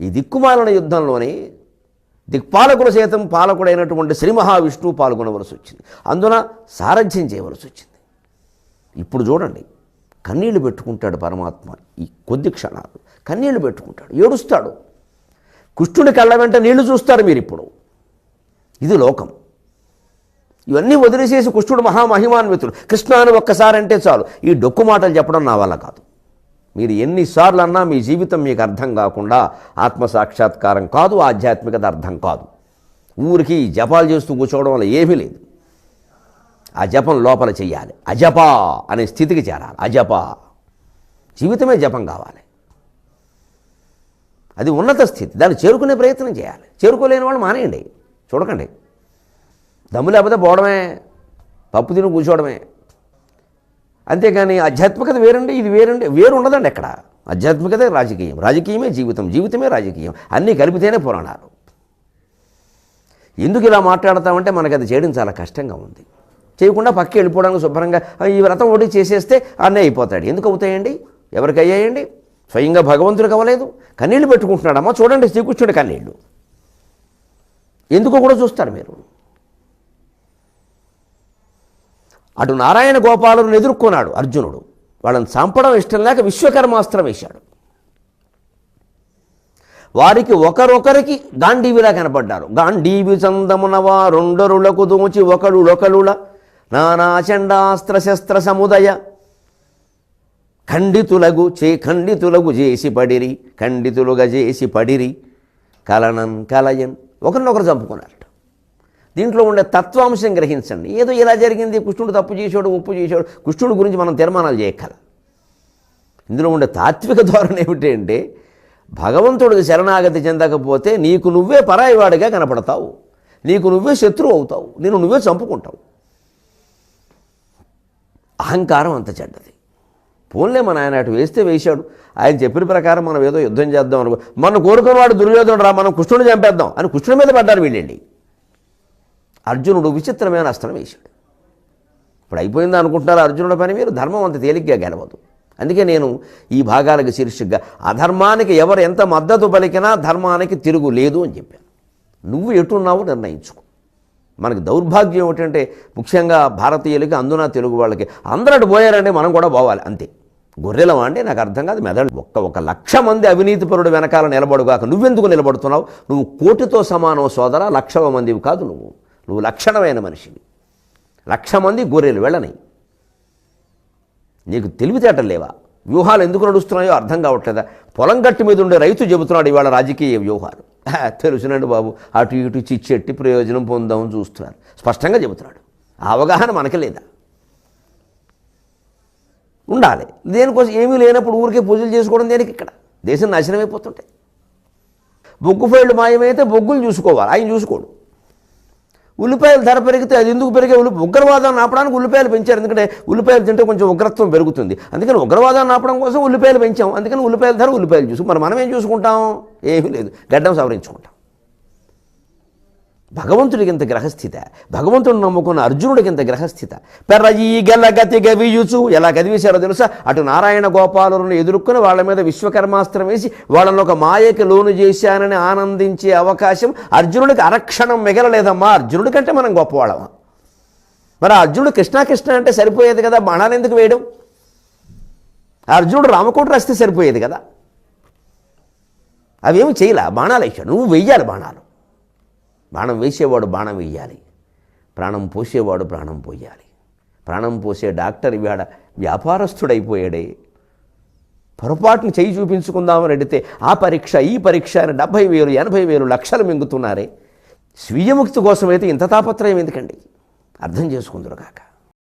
ఈ దిక్కుమాలన యుద్ధంలోనే దిక్పాలకుల సైతం పాలకుడైనటువంటి శ్రీ మహావిష్ణువు పాల్గొనవలసి వచ్చింది. అందున సారథ్యం చేయవలసి వచ్చింది. ఇప్పుడు చూడండి కన్నీళ్ళు పెట్టుకుంటాడు పరమాత్మ ఈ కొద్ది క్షణాలు. కన్నీళ్ళు పెట్టుకుంటాడు ఏడుస్తాడు. కృష్ణుడి కళ్ళ వెంట నీళ్ళు చూస్తారు మీరు ఇప్పుడు ఇది లోకం. ఇవన్నీ వదిలేసేసి కృష్ణుడు మహామహిమాన్వితుడు. కృష్ణ అని ఒక్కసారంటే చాలు. ఈ డొక్కు మాటలు చెప్పడం నా వల్ల కాదు. మీరు ఎన్నిసార్లు అన్నా మీ జీవితం మీకు అర్థం కాకుండా ఆత్మసాక్షాత్కారం కాదు ఆధ్యాత్మికత అర్థం కాదు. ఊరికి జపాలు చేస్తూ కూర్చోవడం వల్ల ఏమీ లేదు. ఆ జపం లోపల చెయ్యాలి. అజపా అనే స్థితికి చేరాలి. అజపా. జీవితమే జపం కావాలి. అది ఉన్నత స్థితి. దాన్ని చేరుకునే ప్రయత్నం చేయాలి. చేరుకోలేని వాళ్ళు మానేయండి. చూడకండి. దమ్ము లేకపోతే పోవడమే. పప్పు తిని కూర్చోవడమే. అంతేగాని ఆధ్యాత్మికత వేరండి ఇది వేరండి వేరు ఉండదండి ఎక్కడ? ఆధ్యాత్మికత రాజకీయం రాజకీయమే జీవితం జీవితమే రాజకీయం అన్నీ కలిపితేనే పురాణాలు ఎందుకు ఇలా మాట్లాడతామంటే మనకి అది చేయడం చాలా కష్టంగా ఉంది. చేయకుండా పక్కి వెళ్ళిపోవడానికి శుభ్రంగా ఈ వ్రతం ఒకటి చేసేస్తే అన్నీ అయిపోతాడు. ఎందుకు అవుతాయండి? ఎవరికి అయ్యాయండి? స్వయంగా భగవంతుడికి అవ్వలేదు. కన్నీళ్ళు పెట్టుకుంటున్నాడమ్మా చూడండి శ్రీకృష్ణుడి కన్నీళ్ళు ఎందుకు కూడా చూస్తారు మీరు? అటు నారాయణ గోపాలను ఎదుర్కొన్నాడు అర్జునుడు. వాళ్ళని చంపడం ఇష్టం లేక విశ్వకర్మాస్త్రం వేశాడు. వారికి ఒకరొకరికి గాంధీవిలా కనపడ్డారు. గాంధీవి చందమునవా వారుండరులకు దోచి ఒకడు లొకలుల నానా చండాస్త్ర శస్త్ర సముదయ. ఖండితులగు చే ఖండితులగు చేసి పడిరి ఖండితులుగా చేసి పడిరి. కలనం కలయన్. ఒకరినొకరు చంపుకున్నారట. దీంట్లో ఉండే తత్వాంశం గ్రహించండి. ఏదో ఇలా జరిగింది కృష్ణుడు తప్పు చేశాడు ఉప్పు చేశాడు కృష్ణుడి గురించి మనం తీర్మానాలు చేయక్కల. ఇందులో ఉండే తాత్విక ధోరణి ఏమిటంటే భగవంతుడికి శరణాగతి చెందకపోతే నీకు నువ్వే పరాయివాడిగా కనపడతావు. నీకు నువ్వే శత్రువు అవుతావు. నేను నువ్వే చంపుకుంటావు. అహంకారం అంత చెడ్డది. పోన్లే మన ఆయన అటు వేస్తే వేశాడు. ఆయన చెప్పిన ప్రకారం మనం ఏదో యుద్ధం చేద్దాం అనుకో మన కోరుకున్నవాడు దుర్యోధనుడు రా మనం కృష్ణుని చంపేద్దాం అని కృష్ణుడి మీద పడ్డారు వీళ్ళండి అర్జునుడు విచిత్రమైన అస్త్రం వేశాడు. ఇప్పుడు అయిపోయింది అనుకుంటున్నారు అర్జునుడి పని మీరు ధర్మం అంత తేలిగ్గా గెలవదు. అందుకే నేను ఈ భాగాలకు శీర్షికగా అధర్మానికి ఎవరు ఎంత మద్దతు పలికినా ధర్మానికి తిరుగు లేదు అని చెప్పాను. నువ్వు ఎటున్నావు నిర్ణయించుకో. మనకి దౌర్భాగ్యం ఏమిటంటే ముఖ్యంగా భారతీయులకి అందున తెలుగు వాళ్ళకి అందరూ పోయారంటే మనం కూడా పోవాలి అంతే. గొర్రెలమా అంటే నాకు అర్థం కాదు మెదడు. ఒక్క ఒక లక్ష మంది అవినీతిపరుడు వెనకాల నిలబడుగాక నువ్వెందుకు నిలబడుతున్నావు? నువ్వు కోటితో సమానం సోదర లక్షల మందివి కాదు నువ్వు. నువ్వు లక్షణమైన మనిషివి. లక్ష మంది గొర్రెలు వెళ్ళని నీకు తెలివితేటలు లేవా? వ్యూహాలు ఎందుకు నడుస్తున్నాయో అర్థం కావట్లేదా? పొలం గట్టి మీద ఉండే రైతు చెబుతున్నాడు ఇవాళ రాజకీయ వ్యూహాలు. తెలుసునండి బాబు. అటు ఇటు చిచ్చెట్టి ప్రయోజనం పొందామని చూస్తున్నారు స్పష్టంగా చెబుతున్నాడు. ఆ అవగాహన మనకి లేదా? ఉండాలి. దేనికోసం? ఏమీ లేనప్పుడు ఊరికే పూజలు చేసుకోవడం దేనికి ఇక్కడ? దేశం నాశనం అయిపోతుంటాయి బొగ్గు ఫైళ్ళు మాయమైతే బొగ్గులు చూసుకోవాలి. ఆయన చూసుకోడు. ఉల్లిపాయల ధర పెరిగితే అది ఎందుకు పెరిగే ఉల్లి ఉగ్రవాదాన్ని ఆపడానికి ఉల్లిపాయలు పెంచారు. ఎందుకంటే ఉల్లిపాయలు తింటే కొంచెం ఉగ్రత్వం పెరుగుతుంది. అందుకని ఉగ్రవాదాన్ని ఆపడం కోసం ఉల్లిపాయలు పెంచాం. అందుకని ఉల్లిపాయల ధర ఉల్లిపాయలు చూసు మరి మనం ఏం చూసుకుంటాం? ఏమీ లేదు. గడ్డం సవరించుకుంటాం. భగవంతుడికి ఇంత గ్రహస్థిత భగవంతుడు నమ్ముకున్న అర్జునుడికి ఇంత గ్రహస్థిత. పెర్ర ఈ గెల్ల గతి గవియుచు ఎలా గదివేశారో తెలుసా? అటు నారాయణ గోపాలను ఎదుర్కొని వాళ్ళ మీద విశ్వకర్మాస్త్రం వేసి వాళ్ళని ఒక మాయకి లోను చేశానని ఆనందించే అవకాశం అర్జునుడికి అరక్షణం మిగలలేదమ్మా. అర్జునుడి కంటే మనం గొప్పవాళ్ళం. మరి అర్జునుడు కృష్ణ కృష్ణ అంటే సరిపోయేది కదా? బాణాలు ఎందుకు వేయడం? అర్జునుడు రామకోట రాస్తే సరిపోయేది కదా? అవేమి చేయలే? బాణాలు వేసాడు నువ్వు వెయ్యాలి బాణాలు. బాణం వేసేవాడు బాణం వేయాలి. ప్రాణం పోసేవాడు ప్రాణం పోయాలి. ప్రాణం పోసే డాక్టర్ ఇవాడ వ్యాపారస్తుడైపోయాడే. పొరపాటును చేయి చూపించుకుందామని అడిగితే ఆ పరీక్ష ఈ పరీక్ష అని డెబ్భై వేలు ఎనభై వేలు లక్షలు మింగుతున్నారే. స్వీయముక్తి కోసమైతే ఇంత తాపత్రయం ఎందుకండి? అర్థం చేసుకుందరు కాక